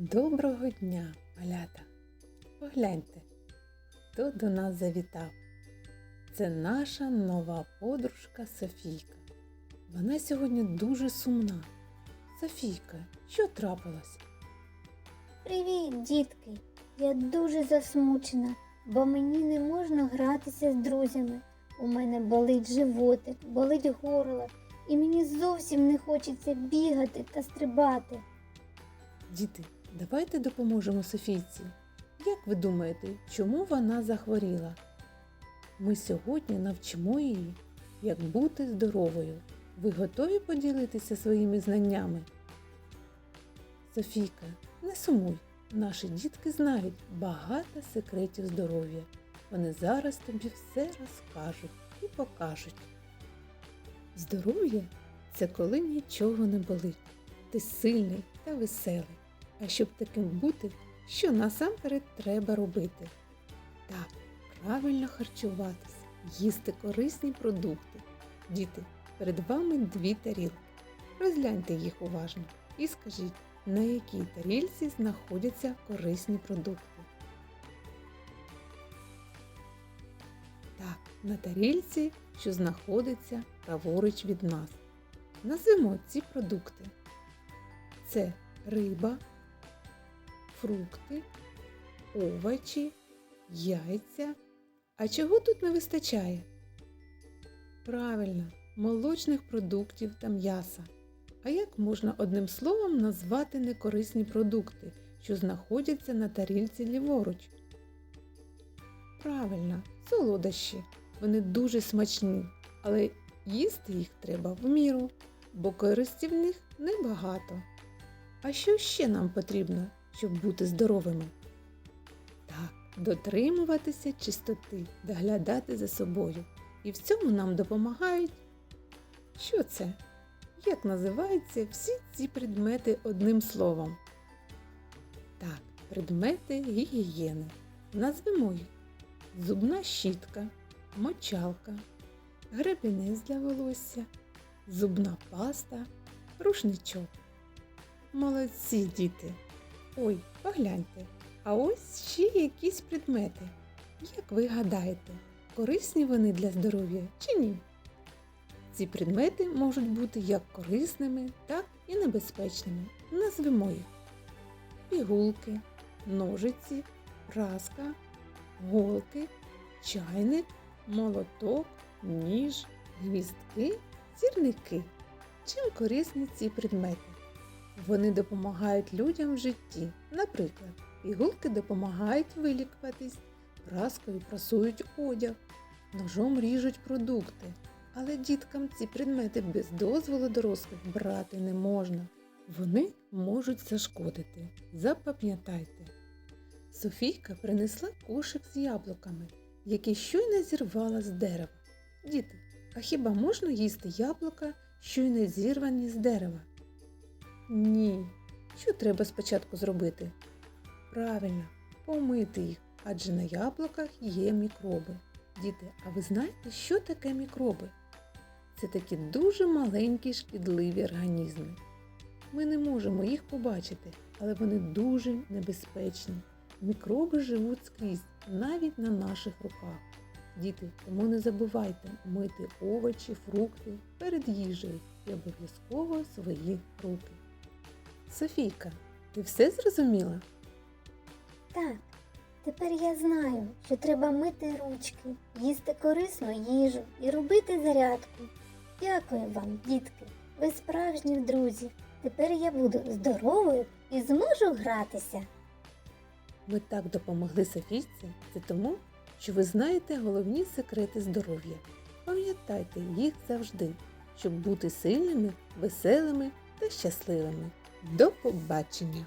Доброго дня, малята! Погляньте, хто до нас завітав. Це наша нова подружка Софійка. Вона сьогодні дуже сумна. Софійка, що трапилось? Привіт, дітки! Я дуже засмучена, бо мені не можна гратися з друзями. У мене болить животик, болить горло, і мені зовсім не хочеться бігати та стрибати. Діти, давайте допоможемо Софійці. Як ви думаєте, чому вона захворіла? Ми сьогодні навчимо її, як бути здоровою. Ви готові поділитися своїми знаннями? Софійка, не сумуй. Наші дітки знають багато секретів здоров'я. Вони зараз тобі все розкажуть і покажуть. Здоров'я це коли нічого не болить. Ти сильний та веселий. А щоб таким бути, що насамперед треба робити? Так, правильно харчуватися, їсти корисні продукти. Діти, перед вами дві тарілки. Розгляньте їх уважно і скажіть, на якій тарілці знаходяться корисні продукти. Так, на тарілці, що знаходиться праворуч від нас. Назвемо ці продукти. Це риба, фрукти, овочі, яйця. А чого тут не вистачає? Правильно, молочних продуктів та м'яса. А як можна одним словом назвати некорисні продукти, що знаходяться на тарілці ліворуч? Правильно, солодощі. Вони дуже смачні, але їсти їх треба в міру, бо користі в них небагато. А що ще нам потрібно, щоб бути здоровими? Так, дотримуватися чистоти, доглядати за собою. І в цьому нам допомагають. Що це? Як називаються всі ці предмети одним словом? Так, предмети гігієни. Назвемо їх зубна щітка, мочалка, гребінець для волосся, зубна паста, рушничок. Молодці, діти! Ой, погляньте, а ось ще якісь предмети. Як ви гадаєте, корисні вони для здоров'я чи ні? Ці предмети можуть бути як корисними, так і небезпечними. Назвемо їх пігулки, ножиці, праска, голки, чайник, молоток, ніж, гвіздки, сірники. Чим корисні ці предмети? Вони допомагають людям в житті. Наприклад, пігулки допомагають вилікуватись, праскою прасують одяг, ножом ріжуть продукти. Але діткам ці предмети без дозволу дорослих брати не можна. Вони можуть зашкодити. Запам'ятайте. Софійка принесла кошик з яблуками, який щойно зірвала з дерева. Діти, а хіба можна їсти яблука, щойно зірвані з дерева? Ні. Що треба спочатку зробити? Правильно, помити їх, адже на яблуках є мікроби. Діти, а ви знаєте, що таке мікроби? Це такі дуже маленькі шкідливі організми. Ми не можемо їх побачити, але вони дуже небезпечні. Мікроби живуть скрізь, навіть на наших руках. Діти, тому не забувайте мити овочі, фрукти перед їжею і обов'язково свої руки. Софійка, ти все зрозуміла? Так, тепер я знаю, що треба мити ручки, їсти корисну їжу і робити зарядку. Дякую вам, дітки. Ви справжні друзі. Тепер я буду здоровою і зможу гратися. Ви так допомогли Софійці, це тому, що ви знаєте головні секрети здоров'я. Пам'ятайте їх завжди, щоб бути сильними, веселими та щасливими. До побачення!